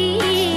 aqui.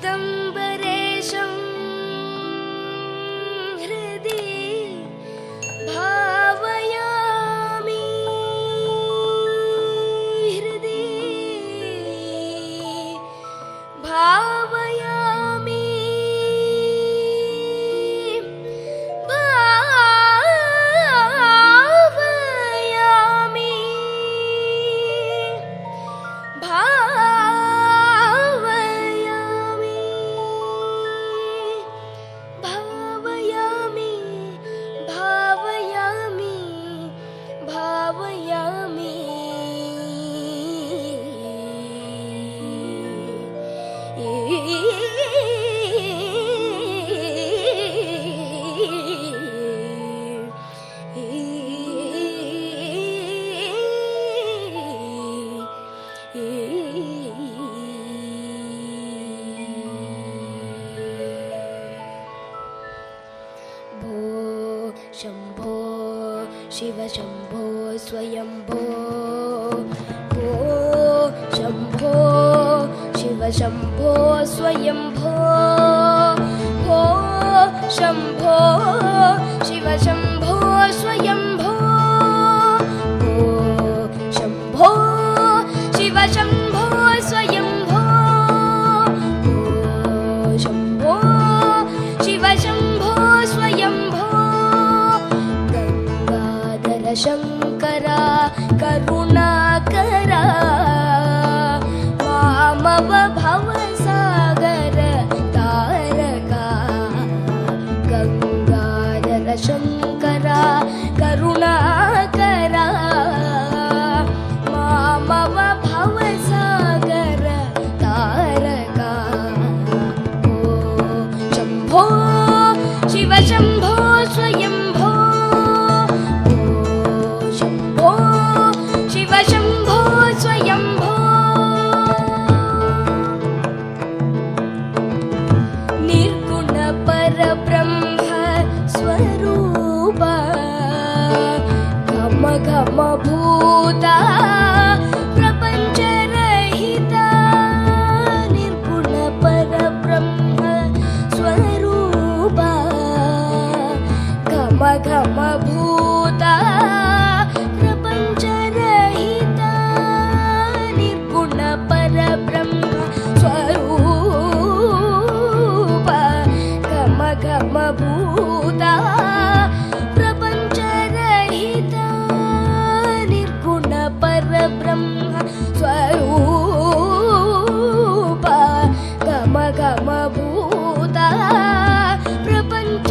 Freedom Shambho Shiv Shambho स्वयम्भो। भो शम्भो शिव शम्भो स्वयम्भो। भो शम्भो शिव शम्भो स्वयम् शङ्करा करुण भूता प्रपञ्च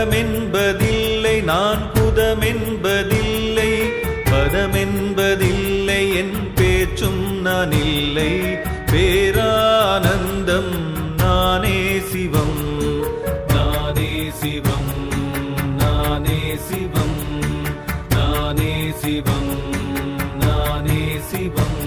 பதமென்பதில்லை நான் புதமென்பதில்லை. பதமென்பதில்லை என் பேச்சும் நான் இல்லை. பேரானந்தம் நானே சிவம். நானே சிவம் நானே சிவம். நானே சிவம் நானே சிவம்.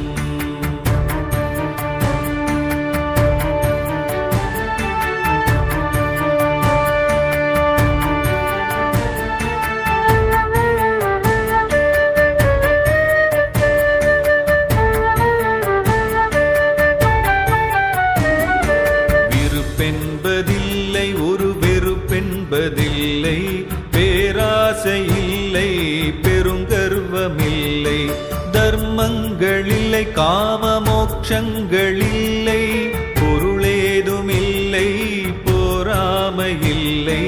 போராமையில்லை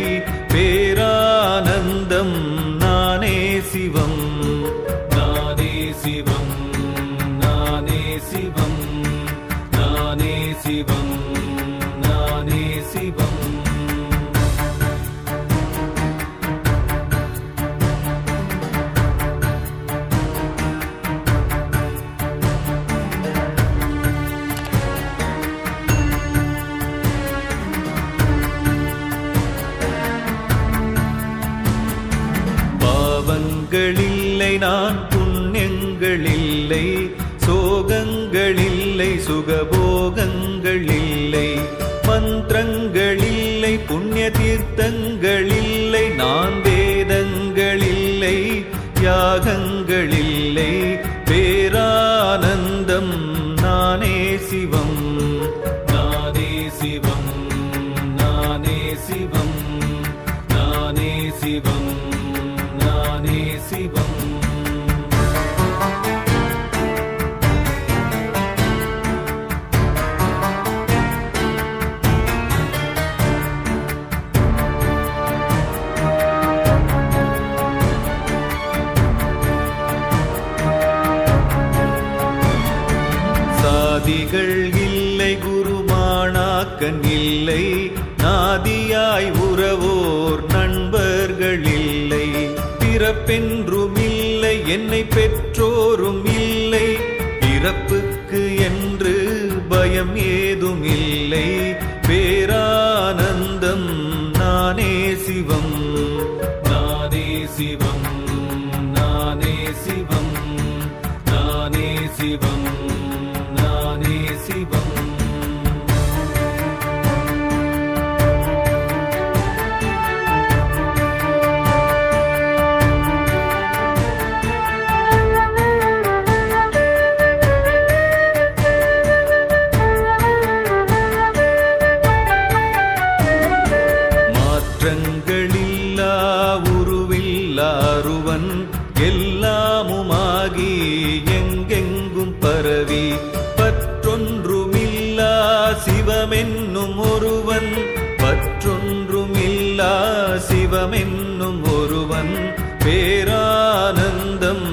நான் புண்ணியங்கள் இல்லை சோகங்கள் இல்லை சுகபோகங்கள் இல்லை மந்திரங்கள் இல்லை புண்ணிய தீர்த்தங்கள் இல்லை நான் வேதங்கள் இல்லை யாகங்கள் இல்லை பேரானந்தம் நானே சிவம் நானே சிவம் நானே சிவம். ஆதியாய் உறவோர் நண்பர்கள் இல்லை பிறப்பென்றும் இல்லை என்னை பெற்ற ஒருவன் பற்றொன்றுமில்லா சிவமென்னும் ஒருவன் பேரானந்தம்